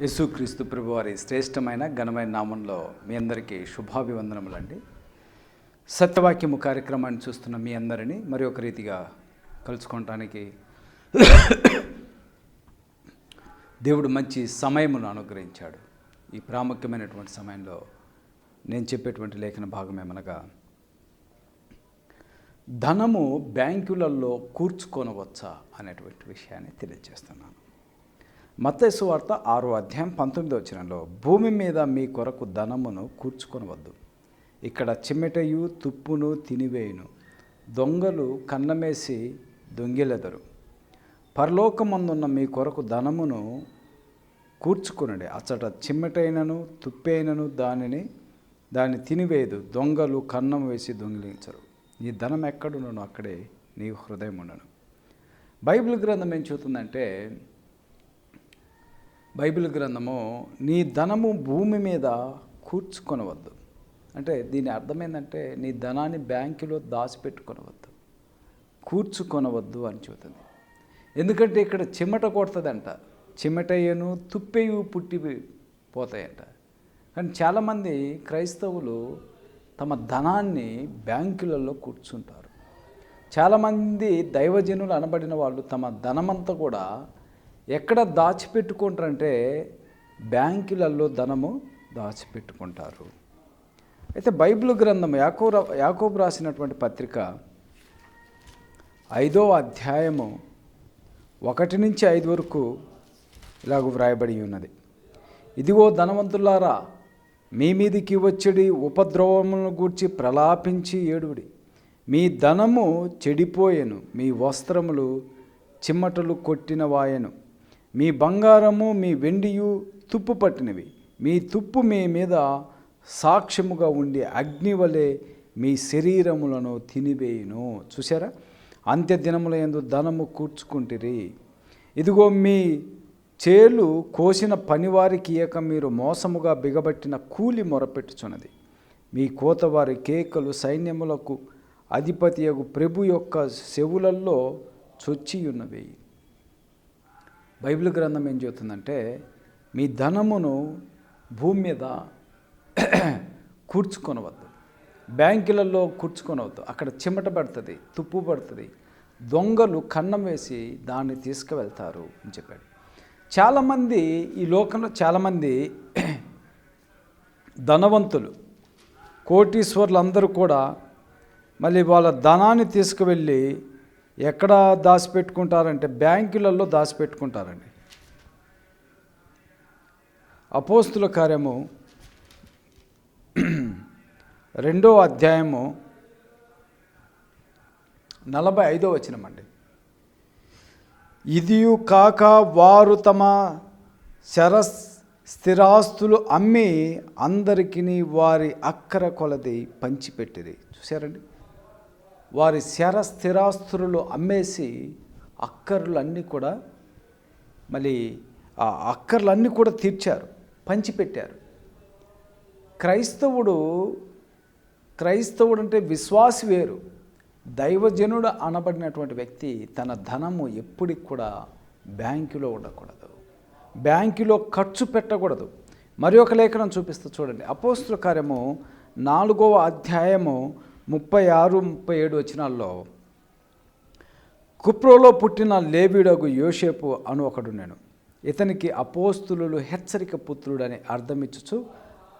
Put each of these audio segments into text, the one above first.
యేసుక్రీస్తు ప్రభువారి శ్రేష్టమైన ఘనమైన నామంలో మీ అందరికీ శుభాభివందనములండి. సత్యవాక్యము కార్యక్రమాన్ని చూస్తున్న మీ అందరినీ మరి ఒక రీతిగా కలుసుకోవటానికి దేవుడు మంచి సమయమును అనుగ్రహించాడు. ఈ ప్రాముఖ్యమైనటువంటి సమయంలో నేను చెప్పేటువంటి లేఖన భాగం ఏమనగా ధనము బ్యాంకులలో కూర్చుకొనవచ్చా? అనేటువంటి విషయాన్ని తెలియజేస్తున్నాను. మత్తైసు వార్త ఆరో అధ్యాయం పంతొమ్మిదో వచ్చినంలో భూమి మీద మీ కొరకు ధనమును కూర్చుకొనవద్దు. ఇక్కడ చిమ్మెటయు తుప్పును తినివేయును. దొంగలు కన్నమేసి దొంగిలెదరు. పరలోకమందున్న మీ కొరకు ధనమును కూర్చుకునండి. అచ్చట చిమ్మెటైనను తుప్పైనను దానిని దాన్ని తినివేయదు దొంగలు కన్నం వేసి దొంగిలించరు. నీ ధనం ఎక్కడున్నాను అక్కడే నీ హృదయం ఉండను బైబిల్ గ్రంథం ఏం చెబుతుందంటే బైబిల్ గ్రంథము నీ ధనము భూమి మీద కూర్చుకొనవద్దు. అంటే దీని అర్థం ఏంటంటే నీ ధనాన్ని బ్యాంకులో దాచిపెట్టుకొనవద్దు. కూర్చుకొనవద్దు అని చెబుతుంది. ఎందుకంటే ఇక్కడ చిమ్మట కొడుతుందంట. చిమ్మటయ్యను తుప్పెయు పుట్టి పోతాయంట. కానీ చాలామంది క్రైస్తవులు తమ ధనాన్ని బ్యాంకులలో కూర్చుంటారు. చాలామంది దైవజనులు అనబడిన వాళ్ళు తమ ధనమంతా కూడా ఎక్కడ దాచిపెట్టుకుంటారంటే బ్యాంకులలో ధనము దాచిపెట్టుకుంటారు. అయితే బైబిల్ గ్రంథం యాకో యాకోబు రాసినటువంటి పత్రిక ఐదో అధ్యాయము ఒకటి నుంచి ఐదు వరకు ఇలాగ వ్రాయబడి ఉన్నది. ఇదిగో ధనవంతులారా మీ మీదికి వచ్చడి ఉపద్రవములను గూర్చి ప్రలాపించి ఏడుడి మీ ధనము చెడిపోయెను మీ వస్త్రములు చిమ్మటలు కొట్టిన వాయను మీ బంగారము మీ వెండియు తుప్పు పట్టినవి. మీ తుప్పు మీ మీద సాక్ష్యముగా ఉండి అగ్ని వలె మీ శరీరములను తినివేయును. చూసారా అంత్య దినముల ఎందు ధనము కూర్చుకుంటిరి. ఇదిగో మీ చేలు కోసిన పనివారికి ఇయక మీరు మోసముగా బిగబట్టిన కూలి మొరపెట్టుచున్నది. మీ కోతవారి కేకలు సైన్యములకు అధిపతియగు ప్రభు యొక్క చెవులల్లో చొచ్చియున్నవేయి బైబిల్ గ్రంథం ఏం చెబుతుందంటే మీ ధనమును భూమి మీద కూర్చుకొనవద్దు. బ్యాంకులలో కూర్చుకొనవద్దు. అక్కడ చిమట పడుతుంది తుప్పు పడుతుంది. దొంగలు కన్నం వేసి దాన్ని తీసుకువెళ్తారు అని చెప్పాడు. చాలామంది ఈ లోకంలో చాలామంది ధనవంతులు కోటీశ్వర్లు అందరూ కూడా మళ్ళీ వాళ్ళ ధనాన్ని తీసుకువెళ్ళి ఎక్కడ దాచిపెట్టుకుంటారంటే బ్యాంకులలో దాచిపెట్టుకుంటారండి. అపోస్తుల కార్యము రెండో అధ్యాయము నలభై ఐదో వచనమండి. ఇదియు కాక వారు తమ శర స్థిరాస్తులు అమ్మి అందరికీ వారి అక్కర కొలది పంచిపెట్టిరి. చూసారండి వారి శర స్థిరాస్తులు అమ్మేసి అక్కర్లన్నీ కూడా మళ్ళీ ఆ అక్కర్లన్నీ కూడా తీర్చారు పంచిపెట్టారు. క్రైస్తవుడు క్రైస్తవుడు అంటే విశ్వాసి వేరు. దైవజనుడు అనబడినటువంటి వ్యక్తి తన ధనము ఎప్పటికి కూడా బ్యాంకులో ఉండకూడదు. బ్యాంకులో ఖర్చు పెట్టకూడదు. మరి ఒక లేఖనం చూపిస్తూ చూడండి. అపోస్తుల కార్యము నాలుగవ అధ్యాయము ముప్పై ఆరు ముప్పై ఏడు వచనాల్లో కుప్రోలో పుట్టిన లేబీడగు యోషేపు అను ఒకడు నేను. ఇతనికి అపోస్తులు హెచ్చరిక పుత్రుడని అర్థమిచ్చుచు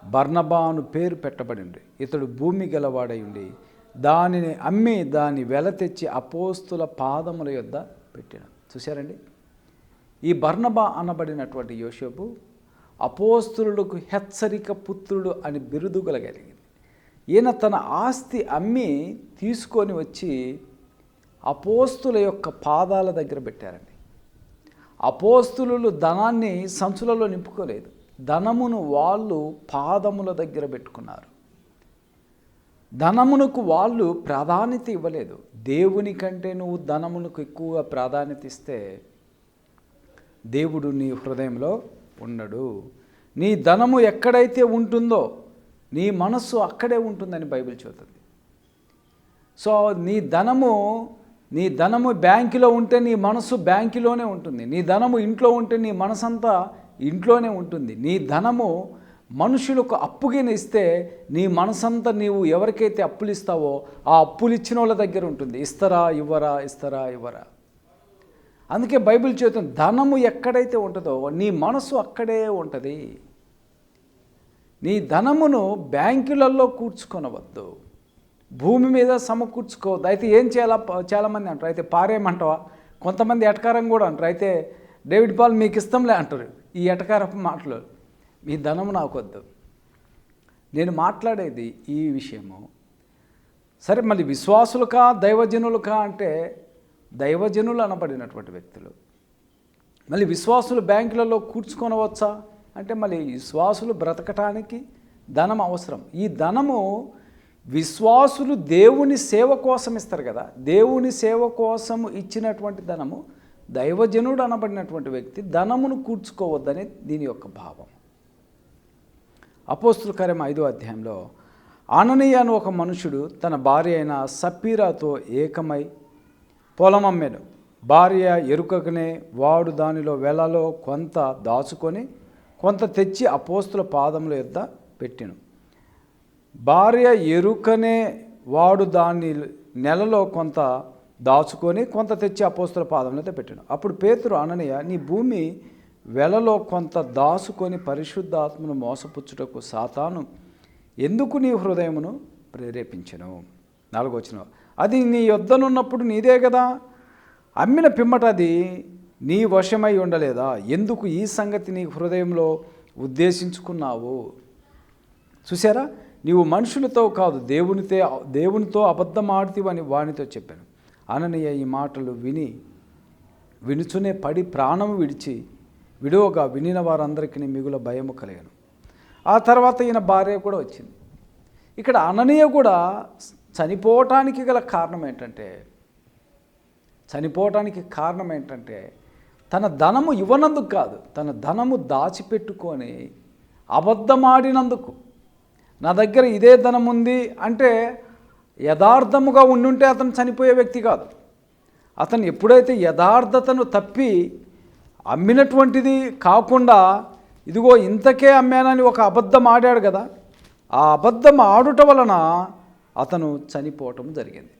బర్నబా అను పేరు పెట్టబడింది. ఇతడు భూమి గలవాడై ఉండి దానిని అమ్మి దాని వెల తెచ్చి అపోస్తుల పాదముల యొద్ద పెట్టిన. చూశారండి? ఈ బర్ణబా అనబడినటువంటి యోషేపు అపోస్తులకు హెచ్చరిక పుత్రుడు అని బిరుదు కలగలిగింది ఈయన తన ఆస్తి అమ్మి తీసుకొని వచ్చి అపోస్తుల యొక్క పాదాల దగ్గర పెట్టారండి. అపోస్తులు ధనాన్ని సంచులలో నింపుకోలేదు. ధనమును వాళ్ళు పాదముల దగ్గర పెట్టుకున్నారు. ధనమునకు వాళ్ళు ప్రాధాన్యత ఇవ్వలేదు. దేవుని కంటే నువ్వు ధనమునకు ఎక్కువగా ప్రాధాన్యత ఇస్తే దేవుడు నీ హృదయంలో ఉండడు. నీ ధనము ఎక్కడైతే ఉంటుందో నీ మనస్సు అక్కడే ఉంటుందని బైబిల్ చెబుతుంది. సో నీ ధనము నీ ధనము బ్యాంకులో ఉంటే నీ మనసు బ్యాంకులోనే ఉంటుంది. నీ ధనము ఇంట్లో ఉంటే నీ మనసంతా ఇంట్లోనే ఉంటుంది. నీ ధనము మనుషులకు అప్పుగిన ఇస్తే నీ మనసంతా నీవు ఎవరికైతే అప్పులు ఇస్తావో ఆ అప్పులు ఇచ్చిన వాళ్ళ దగ్గర ఉంటుంది. ఇస్తారా ఇవ్వరా ఇస్తారా ఇవ్వరా. అందుకే బైబిల్ చేతుంది ధనము ఎక్కడైతే ఉంటుందో నీ మనసు అక్కడే ఉంటుంది. నీ ధనమును బ్యాంకులలో కూర్చుకొనవద్దు. భూమి మీద సమకూర్చుకోవద్దు అయితే ఏం చేయాలా? చాలామంది అంటారు. అయితే పారేయమంటావా? కొంతమంది ఎటకారం కూడా అంటారు. అయితే డేవిడ్ పాల్ మీకు ఇష్టంలే అంటారు. ఈ ఎటకారపు మాటలు. మీ ధనము నాకొద్దు. నేను మాట్లాడేది ఈ విషయము. సరే మళ్ళీ విశ్వాసులుకా దైవజనులుకా అంటే దైవజనులు అనబడినటువంటి వ్యక్తులు. మళ్ళీ విశ్వాసులు బ్యాంకులలో కూర్చుకొనవచ్చా? అంటే మళ్ళీ విశ్వాసులు బ్రతకటానికి ధనం అవసరం. ఈ ధనము విశ్వాసులు దేవుని సేవ కోసం ఇస్తారు కదా. దేవుని సేవ కోసం ఇచ్చినటువంటి ధనము దైవజనుడు అనబడినటువంటి వ్యక్తి ధనమును కూర్చుకోవద్దని దీని యొక్క భావం. అపోస్తుల కార్యం ఐదో అధ్యాయంలో ఆననీయ అని ఒక మనుషుడు తన భార్య అయిన సప్పీరాతో ఏకమై పొలం అమ్మాను భార్య ఎరుకకనే వాడు దానిలో వెలలో కొంత దాచుకొని కొంత తెచ్చి అపోస్తుల పాదముల యొద్ద పెట్టెను. భార్య ఎరుకనే వాడు దాన్ని నెలలో కొంత దాచుకొని కొంత తెచ్చి అపోస్తుల పాదములతో పెట్టాను. అప్పుడు పేతురు అననయ్య నీ భూమి వెలలో కొంత దాచుకొని పరిశుద్ధాత్మను మోసపుచ్చుటకు సాతాను ఎందుకు నీ హృదయమును ప్రేరేపించను? నాలుగొచ్చిన అది నీ యొద్దనున్నప్పుడు నీదే కదా అమ్మిన పిమ్మట అది నీ వశమై ఉండలేదా? ఎందుకు ఈ సంగతి నీ హృదయంలో ఉద్దేశించుకున్నావు? చూసారా నీవు మనుషులతో కాదు దేవునితో దేవునితో అబద్ధం ఆడుతీవని వానితో చెప్పాను. అననీయ ఈ మాటలు విని వినుచునే పడి ప్రాణము విడిచి విడువగా వినిన వారందరికీ మిగుల భయము కలిగాను. ఆ తర్వాత ఈయన భార్య కూడా వచ్చింది. ఇక్కడ అననీయ కూడా చనిపోవటానికి గల కారణం ఏంటంటే చనిపోవటానికి కారణం ఏంటంటే తన ధనము ఇవ్వనందుకు కాదు తన ధనము దాచిపెట్టుకొని అబద్ధమాడినందుకు. నా దగ్గర ఇదే ధనం ఉంది అంటే యథార్థముగా ఉండుంటే అతను చనిపోయే వ్యక్తి కాదు. అతను ఎప్పుడైతే యథార్థతను తప్పి అమ్మినటువంటిది కాకుండా ఇదిగో ఇంతకే అమ్మానని ఒక అబద్ధం ఆడాడు కదా ఆ అబద్ధం ఆడుట వలన అతను చనిపోవటం జరిగింది.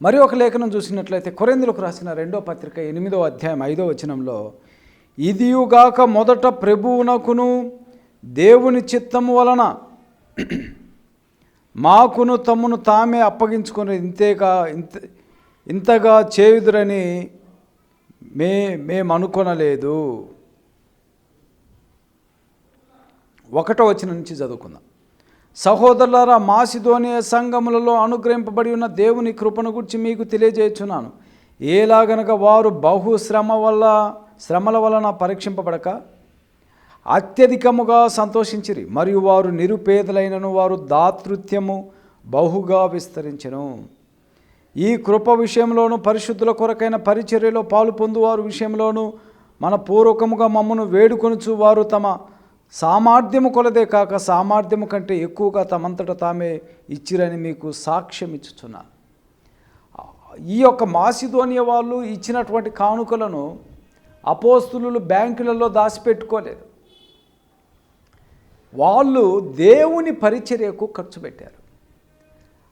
మరి ఒక లేఖనం చూసినట్లయితే కొరెందులకు రాసిన రెండో పత్రిక ఎనిమిదో అధ్యాయం ఐదో వచనంలో ఇదియుగాక మొదట ప్రభువునకును దేవుని చిత్తము వలన మాకును తమ్మును తామే అప్పగించుకొని ఇంతేగా ఇంత ఇంతగా చేయుదురని మే మేము అనుకొనలేదు ఒకటో వచ్చిన నుంచి చదువుకుందాం. సహోదరులారా మాసిధోనియ సంఘములలో అనుగ్రహింపబడి ఉన్న దేవుని కృపను గురించి మీకు తెలియజేయచున్నాను. ఏలాగనక వారు బహు శ్రమ వల్ల శ్రమల వలన పరీక్షింపబడక అత్యధికముగా సంతోషించిరి మరియు వారు నిరుపేదలైనను వారు దాతృత్యము బహుగా విస్తరించను. ఈ కృప విషయంలోనూ పరిశుద్ధుల కొరకైన పరిచర్యలో పాలు పొందువారు విషయంలోనూ మన పూర్వకముగా మమ్మను వేడుకొనుచు వారు తమ సామర్థ్యము కొలదే కాక సామర్థ్యము కంటే ఎక్కువగా తమంతట తామే ఇచ్చిరని మీకు సాక్ష్యం ఇచ్చుచున్నాను ఈ యొక్క మాసిధోనియ వాళ్ళు ఇచ్చినటువంటి కానుకలను అపోస్తులు బ్యాంకులలో దాచిపెట్టుకోలేదు. వాళ్ళు దేవుని పరిచర్యకు ఖర్చు పెట్టారు.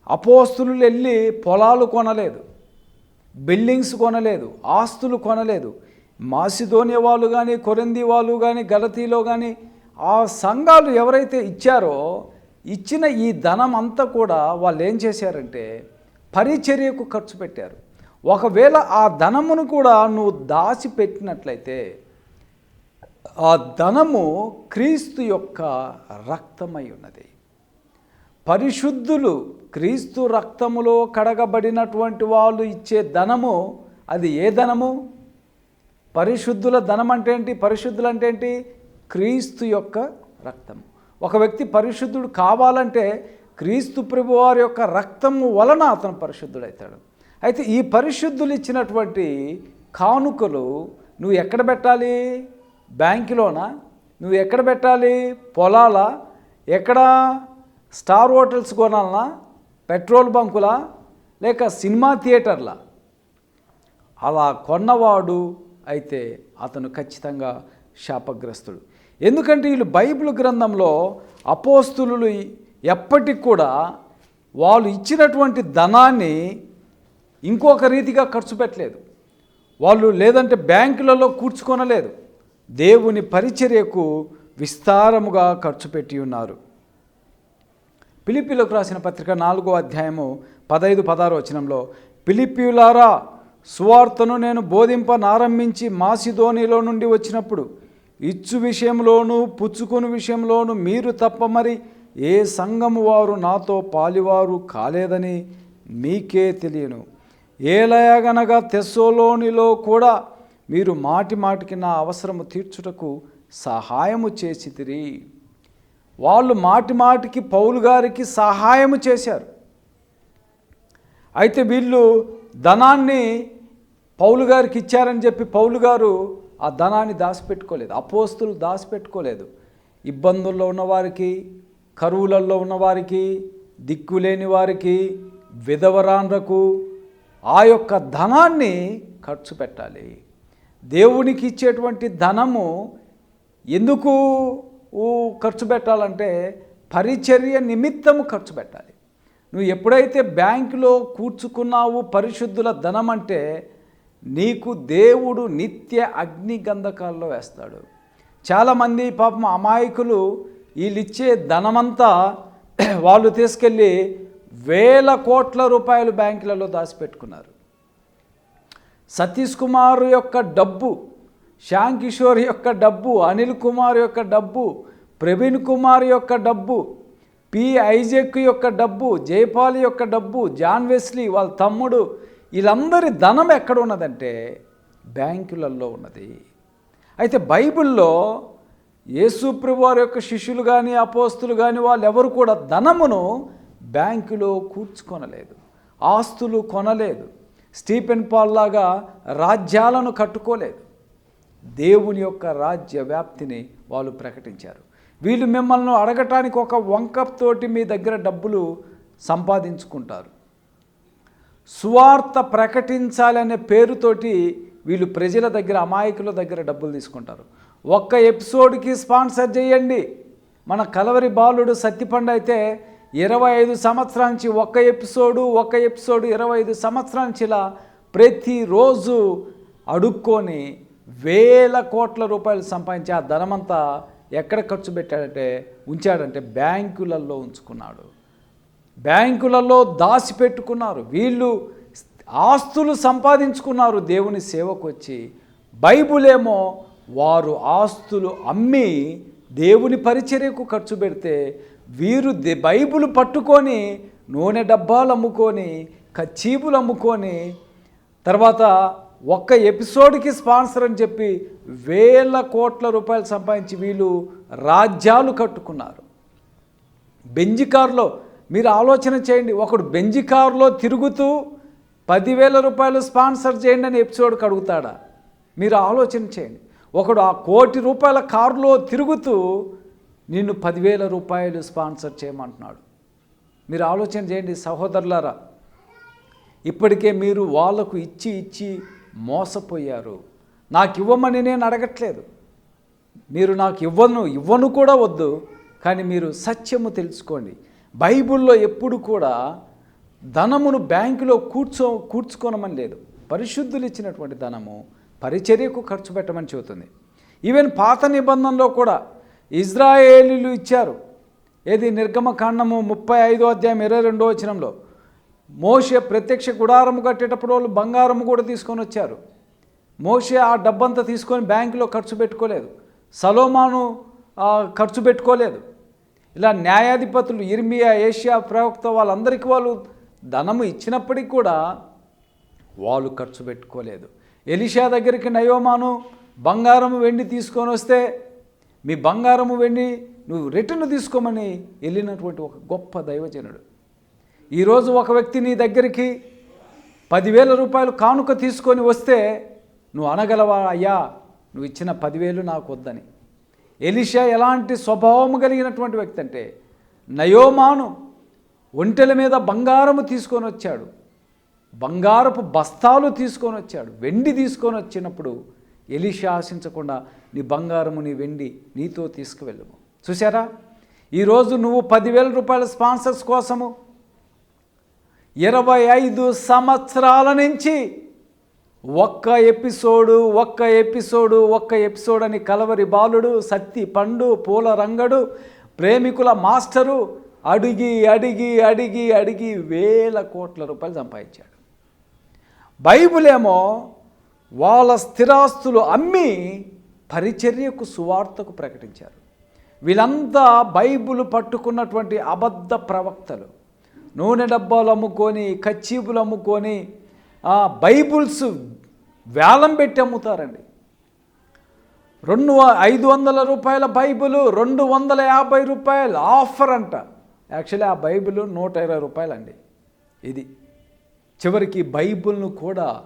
అపోస్తులు వెళ్ళి పొలాలు కొనలేదు బిల్డింగ్స్ కొనలేదు ఆస్తులు కొనలేదు. మాసిధోనియ వాళ్ళు కానీ కొరంది వాళ్ళు కానీ గలతీలో కానీ ఆ సంఘాలు ఎవరైతే ఇచ్చారో ఇచ్చిన ఈ ధనం అంతా కూడా వాళ్ళు ఏం చేశారంటే పరిచర్యకు ఖర్చు పెట్టారు. ఒకవేళ ఆ ధనమును కూడా నువ్వు దాచిపెట్టినట్లయితే ఆ ధనము క్రీస్తు యొక్క రక్తమై ఉన్నది. పరిశుద్ధులు క్రీస్తు రక్తములో కడగబడినటువంటి వాళ్ళు ఇచ్చే ధనము అది ఏ ధనము? పరిశుద్ధుల ధనం అంటే ఏంటి పరిశుద్ధులు అంటే ఏంటి క్రీస్తు యొక్క రక్తం ఒక వ్యక్తి పరిశుద్ధుడు కావాలంటే క్రీస్తు ప్రభువారి యొక్క రక్తము వలన అతను పరిశుద్ధుడవుతాడు అయితే ఈ పరిశుద్ధులు ఇచ్చినటువంటి కానుకలు నువ్వు ఎక్కడ పెట్టాలి? బ్యాంకులోనా? నువ్వు ఎక్కడ పెట్టాలి? పొలాల? ఎక్కడ? స్టార్ హోటల్స్ కొనాలనా? పెట్రోల్ బంకులా? లేక సినిమా థియేటర్లా? అలా కొన్నవాడు అయితే అతను ఖచ్చితంగా శాపగ్రస్తుడు. ఎందుకంటే వీళ్ళు బైబిల్ గ్రంథంలో అపోస్తులు ఎప్పటికి కూడా వాళ్ళు ఇచ్చినటువంటి ధనాన్ని ఇంకొక రీతిగా ఖర్చు పెట్టలేదు. వాళ్ళు లేదంటే బ్యాంకులలో కూర్చుకొనలేదు. దేవుని పరిచర్యకు విస్తారముగా ఖర్చు పెట్టి ఉన్నారు. పిలిపిలకు రాసిన పత్రిక నాలుగో అధ్యాయము పదైదు పదహారు వచనంలో పిలిపియులారా సువార్తను నేను బోధింపనారంభించి మాసిధోనిలో నుండి వచ్చినప్పుడు ఇచ్చు విషయంలోనూ పుచ్చుకుని విషయంలోనూ మీరు తప్ప మరి ఏ సంఘము వారు నాతో పాలివారు కాలేదని మీకే తెలియను. ఏలయగనగా తెస్సోలోనిలో కూడా మీరు మాటి మాటికి నా అవసరము తీర్చుటకు సహాయము చేసితిరి. వాళ్ళు మాటి మాటికి పౌలు గారికి సహాయము చేశారు. అయితే వీళ్ళు ధనాన్ని పౌలు గారికి ఇచ్చారని చెప్పి పౌలు గారు ఆ ధనాన్ని దాచిపెట్టుకోలేదు అపోస్తులు దాచిపెట్టుకోలేదు. ఇబ్బందుల్లో ఉన్నవారికి కరువులలో ఉన్నవారికి దిక్కులేని వారికి విధవరాన్లకు ఆ యొక్క ధనాన్ని ఖర్చు పెట్టాలి. దేవునికి ఇచ్చేటువంటి ధనము ఎందుకు ఖర్చు పెట్టాలంటే పరిచర్య నిమిత్తము ఖర్చు పెట్టాలి. నువ్వు ఎప్పుడైతే బ్యాంకులో కూర్చుకున్నావు పరిశుద్ధుల ధనం అంటే నీకు దేవుడు నిత్య అగ్ని గంధకాల్లో వేస్తాడు. చాలామంది పాపం అమాయకులు వీళ్ళిచ్చే ధనమంతా వాళ్ళు తీసుకెళ్ళి వేల కోట్ల రూపాయలు బ్యాంకులలో దాచిపెట్టుకున్నారు. సతీష్ కుమార్ యొక్క డబ్బు శ్యామ్ కిషోర్ యొక్క డబ్బు అనిల్ కుమార్ యొక్క డబ్బు ప్రవీణ్ కుమార్ యొక్క డబ్బు పి ఐజెక్ యొక్క డబ్బు జైపాల్ యొక్క డబ్బు జాన్ వెస్లీ వాళ్ళ తమ్ముడు వీళ్ళందరి ధనం ఎక్కడ ఉన్నదంటే బ్యాంకులలో ఉన్నది. అయితే బైబిల్లో యేసుప్రభు వారి యొక్క శిష్యులు కానీ అపోస్తులు కానీ వాళ్ళు ఎవరు కూడా ధనమును బ్యాంకులో కూర్చుకొనలేదు. ఆస్తులు కొనలేదు. స్టీఫెన్ పాల్ లాగా రాజ్యాలను కట్టుకోలేదు. దేవుని యొక్క రాజ్య వ్యాప్తిని వాళ్ళు ప్రకటించారు. వీళ్ళు మిమ్మల్ని అడగటానికి ఒక వంకతోటి మీ దగ్గర డబ్బులు సంపాదించుకుంటారు. సువార్త ప్రకటించాలనే పేరుతోటి వీళ్ళు ప్రజల దగ్గర అమాయకుల దగ్గర డబ్బులు తీసుకుంటారు. ఒక్క ఎపిసోడ్కి స్పాన్సర్ చేయండి. మన కలవరి బాలుడు సత్తిపండు అయితే ఇరవై ఐదు సంవత్సరాల నుంచి ఒక్క ఎపిసోడు ఒక్క ఎపిసోడు ఇరవై ఐదు సంవత్సరాల నుంచి ఇలా ప్రతిరోజు అడుక్కొని వేల కోట్ల రూపాయలు సంపాదించి ఆ ధనమంతా ఎక్కడ ఖర్చు పెట్టాడంటే ఉంచాడంటే బ్యాంకులలో ఉంచుకున్నాడు. బ్యాంకులలో దాచిపెట్టుకున్నారు. వీళ్ళు ఆస్తులు సంపాదించుకున్నారు. దేవుని సేవకు వచ్చి బైబులేమో వారు ఆస్తులు అమ్మి దేవుని పరిచర్యకు ఖర్చు పెడితే వీరు దే బైబుల్ పట్టుకొని నూనె డబ్బాలు అమ్ముకొని కచ్చీపులు అమ్ముకొని తర్వాత ఒక్క ఎపిసోడ్కి స్పాన్సర్ అని చెప్పి వేల కోట్ల రూపాయలు సంపాదించి వీళ్ళు రాజ్యాలు కట్టుకున్నారు. బెంజి కారులో మీరు ఆలోచన చేయండి. ఒకడు బెంజి కారులో తిరుగుతూ పదివేల రూపాయలు స్పాన్సర్ చేయండి అని ఎపిసోడ్కి అడుగుతాడా? మీరు ఆలోచన చేయండి. ఒకడు ఆ కోటి రూపాయల కారులో తిరుగుతూ నిన్ను పదివేల రూపాయలు స్పాన్సర్ చేయమంటున్నాడు. మీరు ఆలోచన చేయండి సహోదరులారా. ఇప్పటికే మీరు వాళ్ళకు ఇచ్చి ఇచ్చి మోసపోయారు. నాకు ఇవ్వమని నేను అడగట్లేదు. మీరు నాకు ఇవ్వను ఇవ్వను కూడా వద్దు. కానీ మీరు సత్యము తెలుసుకోండి. బైబిల్లో ఎప్పుడు కూడా ధనమును బ్యాంకులో కూర్చో కూర్చుకోనమని లేదు. పరిశుద్ధులు ఇచ్చినటువంటి ధనము పరిచర్యకు ఖర్చు పెట్టమని చెబుతుంది. ఈవెన్ పాత నిబంధనలో కూడా ఇజ్రాయేలీలు ఇచ్చారు. ఏది? నిర్గమకాండము ముప్పై ఐదో అధ్యాయం ఇరవై రెండో వచనంలో. మోషే ప్రత్యక్ష గుడారము కట్టేటప్పుడు వాళ్ళు బంగారము కూడా తీసుకొని వచ్చారు. మోషే ఆ డబ్బంతా తీసుకొని బ్యాంకులో ఖర్చు పెట్టుకోలేదు. సలోమాను ఖర్చు పెట్టుకోలేదు. ఇలా న్యాయాధిపతులు ఇర్మియా ఏషియా ప్రవక్త వాళ్ళందరికీ వాళ్ళు ధనము ఇచ్చినప్పటికీ కూడా వాళ్ళు ఖర్చు పెట్టుకోలేదు. ఎలిషా దగ్గరికి నయోమాను బంగారము వెండి తీసుకొని వస్తే మీ బంగారము వెండి నువ్వు రిటర్న్ తీసుకోమని వెళ్ళినటువంటి ఒక గొప్ప దైవజనుడు. ఈరోజు ఒక వ్యక్తి నీ దగ్గరికి పదివేల రూపాయలు కానుక తీసుకొని వస్తే నువ్వు అనగలవా అయ్యా? నువ్వు ఇచ్చిన పదివేలు నాకు వద్దని. ఎలిషా ఎలాంటి స్వభావం కలిగినటువంటి వ్యక్తి అంటే నయోమాను ఒంటెల మీద బంగారము తీసుకొని వచ్చాడు. బంగారపు బస్తాలు తీసుకొని వచ్చాడు. వెండి తీసుకొని వచ్చినప్పుడు ఎలిషా ఆశించకుండా నీ బంగారము నీ వెండి నీతో తీసుకువెళ్ళము. చూసారా ఈరోజు నువ్వు పదివేల రూపాయల స్పాన్సర్స్ కోసము ఇరవై ఐదు సంవత్సరాల నుంచి ఒక్క ఎపిసోడు ఒక్క ఎపిసోడు ఒక్క ఎపిసోడ్ అని కలవరి బాలుడు సత్తి పండు పూల రంగడు ప్రేమికుల మాస్టరు అడిగి అడిగి అడిగి అడిగి వేల కోట్ల రూపాయలు సంపాదించాడు. బైబిల్ ఏమో వాళ్ళ స్థిరాస్తులు అమ్మి పరిచర్యకు సువార్తకు ప్రకటించారు. వీళ్ళంతా బైబులు పట్టుకున్నటువంటి అబద్ధ ప్రవక్తలు. నూనె డబ్బాలు అమ్ముకొని కచ్చీపులు అమ్ముకొని బైబుల్స్ వేలం పెట్టి అమ్ముతారండి. రెండు వ- ఐదు వందల రూపాయల బైబిల్ రెండు వందల యాభై రూపాయలు ఆఫర్ అంట. యాక్చువల్లీ ఆ బైబిల్ నూట ఇరవై రూపాయలండి. ఇది చివరికి బైబిల్ను కూడా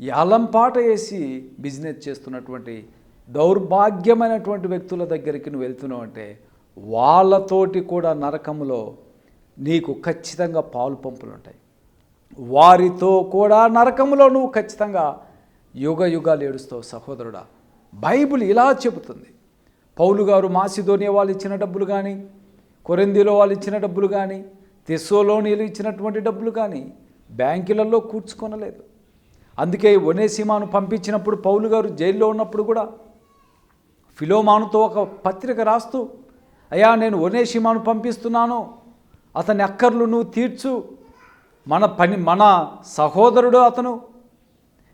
యాలంపాట వేసి బిజినెస్ చేస్తున్నటువంటి దౌర్భాగ్యమైనటువంటి వ్యక్తుల దగ్గరికి నువ్వు వెళ్తున్నావు అంటే వాళ్ళతోటి కూడా నరకంలో నీకు ఖచ్చితంగా పాలు పంపులు ఉంటాయి వారితో కూడా నరకములో నువ్వు ఖచ్చితంగా యుగ యుగాలు ఏడుస్తావు సహోదరుడా. బైబిల్ ఇలా చెబుతుంది. పౌలు గారు మాసిధోనియా వాళ్ళు ఇచ్చిన డబ్బులు కానీ కొరిందిలో వాళ్ళు ఇచ్చిన డబ్బులు కానీ తెస్సోలోనీలు ఇచ్చినటువంటి డబ్బులు కానీ బ్యాంకులలో కూర్చుకొనలేదు. అందుకే ఒనేసీమాను పంపించినప్పుడు పౌలు గారు జైల్లో ఉన్నప్పుడు కూడా ఫిలోమానుతో ఒక పత్రిక రాస్తూ అయ్యా నేను ఒనేసీమాను పంపిస్తున్నాను. అతని అక్కర్లు నువ్వు తీర్చు. మన పని మన సహోదరుడు అతను.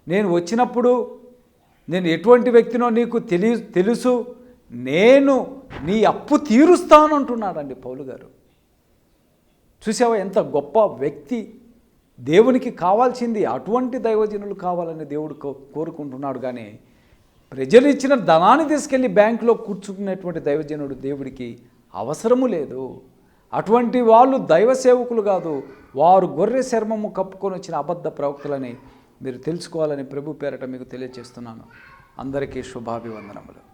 నేను వచ్చినప్పుడు నేను ఎటువంటి వ్యక్తినో నీకు తెలి తెలుసు నేను నీ అప్పు తీరుస్తాను అంటున్నాడండి పౌలు గారు. చూసావా ఎంత గొప్ప వ్యక్తి దేవునికి కావాల్సింది అటువంటి దైవజనులు కావాలని దేవుడు కో- కోరుకుంటున్నాడు కానీ ప్రజలు ఇచ్చిన ధనాన్ని తీసుకెళ్ళి బ్యాంకులో కూర్చుకునేటువంటి దైవజనుడు దేవుడికి అవసరము లేదు. అటువంటి వాళ్ళు దైవ సేవకులు కాదు వారు గొర్రె చర్మము కప్పుకొని వచ్చిన అబద్ధ ప్రవక్తలని మీరు తెలుసుకోవాలని ప్రభు పేరట మీకు తెలియజేస్తున్నాను. అందరికీ శుభాభివందనములు.